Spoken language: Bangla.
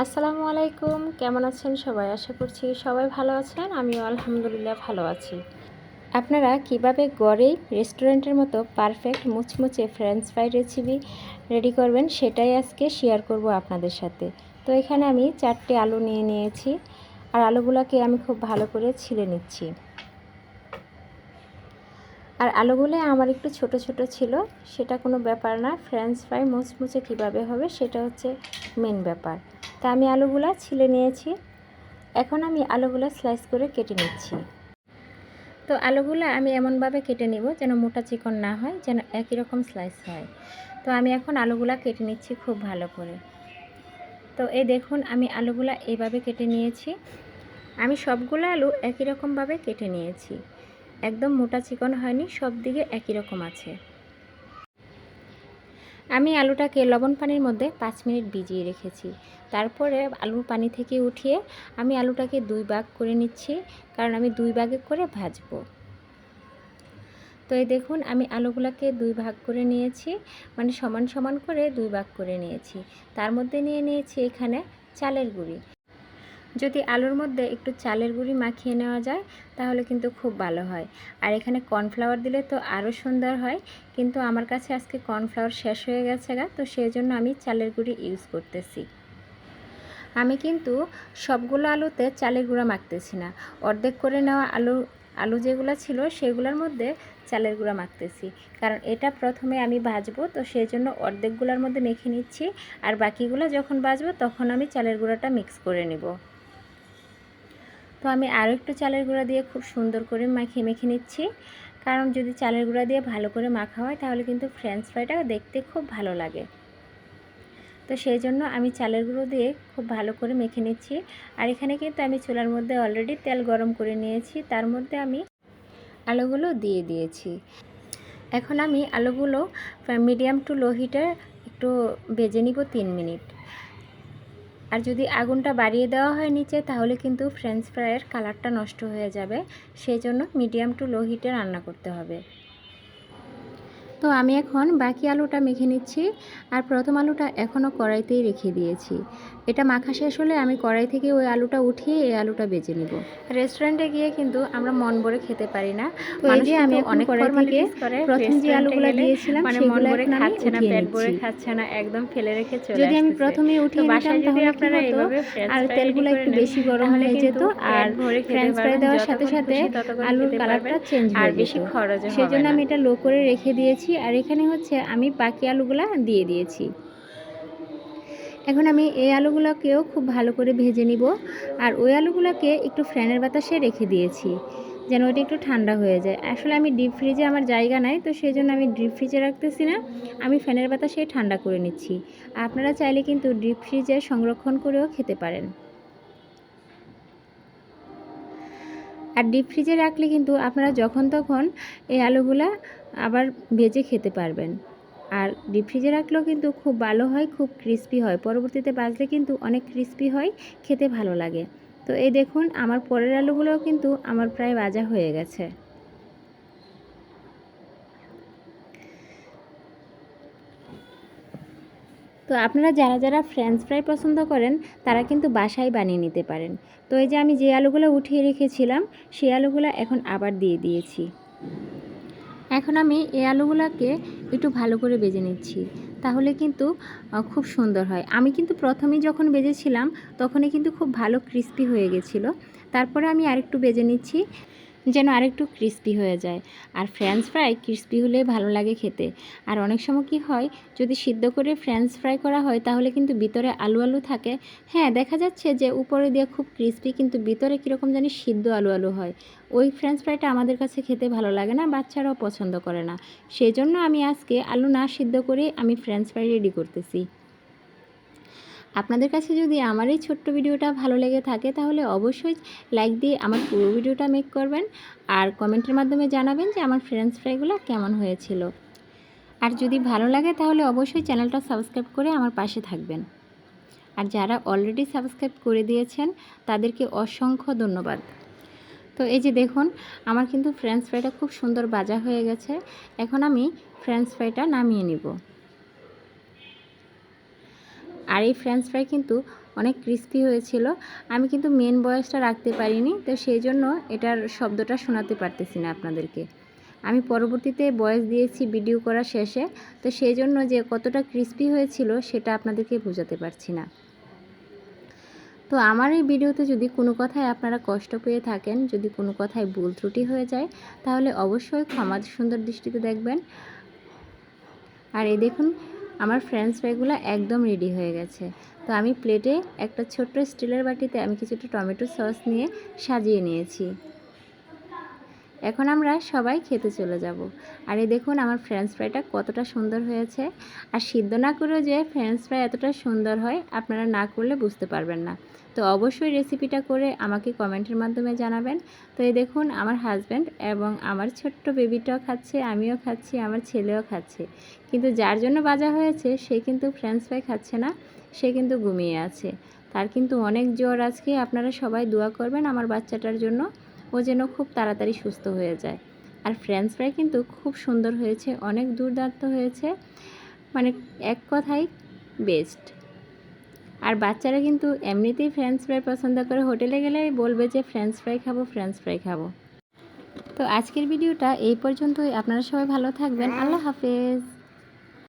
আসসালামু আলাইকুম। কেমন আছেন সবাই? আশা করছি সবাই ভালো আছেন। আমিও আলহামদুলিল্লাহ ভালো আছি। আপনারা কীভাবে গড়েই রেস্টুরেন্টের মতো পারফেক্ট মুচমুচে ফ্রেঞ্চ ফ্রাই রেসিপি রেডি করবেন সেটাই আজকে শেয়ার করব আপনাদের সাথে। তো এখানে আমি চারটে আলু নিয়ে নিয়েছি। আর আলুগুলোকে আমি খুব ভালো করে ছিলে নিচ্ছি। আর আলুগুলো আমার একটু ছোট ছোট ছিল, সেটা কোনো ব্যাপার না। ফ্রেঞ্চ ফ্রাই মুচমুচে কীভাবে হবে সেটা হচ্ছে মেন ব্যাপার। তা আমি আলুগুলো ছিলে নিয়েছি। এখন আমি আলুগুলো স্লাইস করে কেটে নিচ্ছি। তো আলুগুলো আমি এমনভাবে কেটে নিব যেন মোটা চিকন না হয়, যেন একই রকম স্লাইস হয়। তো আমি এখন আলুগুলা কেটে নিচ্ছি খুব ভালো করে। তো এই দেখুন, আমি আলুগুলা এইভাবে কেটে নিয়েছি। আমি সবগুলো আলু একই রকমভাবে কেটে নিয়েছি। একদম মোটা চিকন হয়নি, সব দিকে একই রকম আছে। আমি আলুটাকে লবণ পানির মধ্যে পাঁচ মিনিট ভিজিয়ে রেখেছি। তারপরে আলুর পানি থেকে উঠিয়ে আমি আলুটাকে দুই ভাগ করে নিচ্ছি, কারণ আমি দুই ভাগে করে ভাজবো। তো এই দেখুন, আমি আলুগুলোকে দুই ভাগ করে নিয়েছি মানে সমান সমান করে দুই ভাগ করে নিয়েছি। তার মধ্যে নিয়ে নিয়েছি এখানে চালের গুঁড়ি। যদি আলুর মধ্যে একটু চালের গুঁড়ি মাখিয়ে নেওয়া যায়, তাহলে কিন্তু খুব ভালো হয়। আর এখানে কর্নফ্লাওয়ার দিলে তো আরও সুন্দর হয়, কিন্তু আমার কাছে আজকে কর্নফ্লাওয়ার শেষ হয়ে গেছে গা, তো সেই জন্য আমি চালের গুঁড়ি ইউজ করতেছি। আমি কিন্তু সবগুলো আলুতে চালের গুঁড়া মাখতেছি না। অর্ধেক করে নেওয়া আলু আলু যেগুলো ছিল সেগুলোর মধ্যে চালের গুঁড়া মাখতেছি। কারণ এটা প্রথমে আমি ভাজবো, তো সেই জন্য অর্ধেকগুলোর মধ্যে মেখে নিচ্ছি। আর বাকিগুলো যখন ভাজবো তখন আমি চালের গুঁড়াটা মিক্স করে নিব। তো আমি আরও একটু চালের গুঁড়া দিয়ে খুব সুন্দর করে মাখিয়ে মেখে নিচ্ছি। কারণ যদি চালের গুঁড়া দিয়ে ভালো করে মাখা হয় তাহলে কিন্তু ফ্রেঞ্চ ফ্রাইটা দেখতে খুব ভালো লাগে। তো সেই জন্য আমি চালের গুঁড়ো দিয়ে খুব ভালো করে মেখে নিচ্ছি। আর এখানে কিন্তু আমি চুলার মধ্যে অলরেডি তেল গরম করে নিয়েছি। তার মধ্যে আমি আলুগুলো দিয়ে দিয়েছি। এখন আমি আলুগুলো মিডিয়াম টু লো হিটে একটু বেজে নিব তিন মিনিট। আর যদি আগুনটা বাড়িয়ে দেওয়া হয় নিচে, তাহলে কিন্তু ফ্রেঞ্চ ফ্রাইয়ের কালারটা নষ্ট হয়ে যাবে। সেই জন্য মিডিয়াম টু লো হিটে রান্না করতে হবে। তো আমি এখন বাকি আলুটা মেখে নিচ্ছি আর প্রথম আলুটা এখনও কড়াইতেই রেখে দিয়েছি। এটা মাখা শেষ হলে আমি কড়াই থেকে ওই আলুটা উঠিয়ে এই আলুটা বেজে নিব। রেস্টুরেন্টে গিয়ে কিন্তু আমরা মন ভরে খেতে পারি না। যে আমি অনেক কড়াই থেকে প্রথম যে আলুগুলো দিয়েছিলাম মানে মন ভরে খাচ্ছে না পেট ভরে খাচ্ছে না একদম ফেলে রেখে চলে যদি আমি প্রথমে উঠিয়ে নিতাম যদি তাহলে আপনারা এইভাবে আর তেলগুলো একটু বেশি গরম হয়ে যেত আর ভরে ফ্রেঞ্চ ফ্রাই দেওয়ার সাথে সাথে আলুর কালারটা চেঞ্জ আর হয়ে বেশি খরচ খরচও সেই হবে জন্য আমি এটা লো করে রেখে দিয়েছি আর এখানে হচ্ছে আমি বাকি আলুগুলা দিয়ে দিয়েছি। এখন আমি এই আলুগুলোকেও খুব ভালো করে ভেজে নিব। আর ওই আলুগুলোকে একটু ফ্যানের বাতাসে রেখে দিয়েছি, যেন ওটা একটু ঠান্ডা হয়ে যায়। আসলে আমি ডিপ ফ্রিজে আমার জায়গা নাই, তো সেই জন্য আমি ডিপ ফ্রিজে রাখতেছি না। আমি ফ্যানের বাতাসে ঠান্ডা করে নিচ্ছি। আপনারা চাইলে কিন্তু ডিপ ফ্রিজে সংরক্ষণ করেও খেতে পারেন। আর ডিপ ফ্রিজে রাখলে কিন্তু আপনারা যখন তখন এই আলুগুলা আবার ভেজে খেতে পারবেন। আর ডিপ ফ্রিজে রাখলেও কিন্তু খুব ভালো হয়, খুব ক্রিস্পি হয়। পরবর্তীতে বাজলে কিন্তু অনেক ক্রিস্পি হয়, খেতে ভালো লাগে। তো এই দেখুন, আমার পরের আলুগুলোও কিন্তু আমার প্রায় ভাজা হয়ে গেছে। তো আপনারা যারা যারা ফ্রেঞ্চ ফ্রাই পছন্দ করেন, তারা কিন্তু বাসায় বানিয়ে নিতে পারেন। তো এই যে আমি যে আলুগুলো উঠিয়ে রেখেছিলাম, সেই আলুগুলো এখন আবার দিয়ে দিয়েছি। এখন আমি এই আলুগুলোকে একটু ভালো করে বেজে নিচ্ছি। তাহলে কিন্তু খুব সুন্দর হয়। আমি কিন্তু প্রথমেই যখন বেজেছিলাম, তখনই কিন্তু খুব ভালো ক্রিস্পি হয়ে গেছিল। তারপরে আমি আরেকটু বেজে নিচ্ছি। যেন আরেকটু ক্রিস্পি হয়ে যায়। আর ফ্রেঞ্চ ফ্রাই ক্রিস্পি হলে ভালো লাগে খেতে। আর অনেক সময় কি হয়, যদি সিদ্ধ করে ফ্রেঞ্চ ফ্রাই করা হয়, তাহলে কিন্তু ভিতরে আলু আলু থাকে। হ্যাঁ দেখা যাচ্ছে যে উপরে দিয়ে খুব ক্রিস্পি কিন্তু ভিতরে কীরকম জানি সিদ্ধ আলু আলু হয়। ওই ফ্রেঞ্চ ফ্রাইটা আমাদের কাছে খেতে ভালো লাগে না, বাচ্চারাও পছন্দ করে না। সেই জন্য আমি আজকে আলু না সিদ্ধ করে আমি ফ্রেঞ্চ ফ্রাই রেডি করতেছি। আপনাদের কাছে যদি আমার এই ছোট্ট ভিডিওটা ভালো লেগে থাকে, তাহলে অবশ্যই লাইক দিয়ে আমার পুরো ভিডিওটা মেক করবেন। আর কমেন্টের মাধ্যমে জানাবেন যে আমার ফ্রেঞ্চ ফ্রাইগুলো কেমন হয়েছিল। আর যদি ভালো লাগে, তাহলে অবশ্যই চ্যানেলটা সাবস্ক্রাইব করে আমার পাশে থাকবেন। আর যারা অলরেডি সাবস্ক্রাইব করে দিয়েছেন, তাদেরকে অসংখ্য ধন্যবাদ। তো এই যে দেখুন, আমার কিন্তু ফ্রেঞ্চ ফ্রাইটা খুব সুন্দর বাজা হয়ে গেছে। এখন আমি ফ্রেঞ্চ ফ্রাইটা নামিয়ে নিব। আর এই ফ্রেঞ্চ ফ্রাই কিন্তু অনেক ক্রিস্পি হয়েছিল। আমি কিন্তু মেন বয়সটা রাখতে পারিনি, তো সেই জন্য এটার শব্দটা শোনাতে পারতেছি না আপনাদেরকে। আমি পরবর্তীতে বয়স দিয়েছি ভিডিও করা শেষে, তো সেই জন্য যে কতটা ক্রিস্পি হয়েছিল সেটা আপনাদেরকে বোঝাতে পারছি না। তো আমার এই ভিডিওতে যদি কোনো কথায় আপনারা কষ্ট পেয়ে থাকেন, যদি কোনো কথায় ভুল ত্রুটি হয়ে যায়, তাহলে অবশ্যই ক্ষমা সুন্দর দৃষ্টিতে দেখবেন। আর এই দেখুন আমার ফ্রেঞ্চ ফ্রাইগুলো একদম রেডি হয়ে গেছে। তো আমি প্লেটে একটা ছোট্ট স্টিলের বাটিতে আমি কিছুটা টমেটো সস নিয়ে সাজিয়ে নিয়েছি। এখন আমরা সবাই খেতে চলে যাব। আর এই দেখুন আমার ফ্রেঞ্চ ফ্রাইটা কতটা সুন্দর হয়েছে। আর সিদ্ধ না করেও যে ফ্রেঞ্চ ফ্রাই এতটা সুন্দর হয়, আপনারা না করলে বুঝতে পারবেন না। তো অবশ্যই রেসিপিটা করে আমাকে কমেন্টের মাধ্যমে জানাবেন। তো এই দেখুন, আমার হাজব্যান্ড এবং আমার ছোট্ট বেবিটাও খাচ্ছে, আমিও খাচ্ছি, আমার ছেলেও খাচ্ছে। কিন্তু যার জন্য বাজা হয়েছে, সে কিন্তু ফ্রেঞ্চ ফ্রাই খাচ্ছে না, সে কিন্তু ঘুমিয়ে আছে। তার কিন্তু অনেক জ্বর আজকে, আপনারা সবাই দোয়া করবেন আমার বাচ্চাটার জন্য, ও যেন খুব তাড়াতাড়ি সুস্থ হয়ে যায়। আর ফ্রেঞ্চ ফ্রাই কিন্তু খুব সুন্দর হয়েছে, অনেক দুর্দান্ত হয়েছে মানে এক কথাই বেস্ট আর বাচ্চারা কিন্তু এমনিতেই ফ্রেঞ্চ ফ্রাই পছন্দ করে। হোটেলে গেলেই বলবে যে ফ্রেঞ্চ ফ্রাই খাব ফ্রেঞ্চ ফ্রাই খাব। তো আজকের ভিডিওটা এই পর্যন্তই। আপনারা সবাই ভালো থাকবেন। আল্লাহ হাফেজ।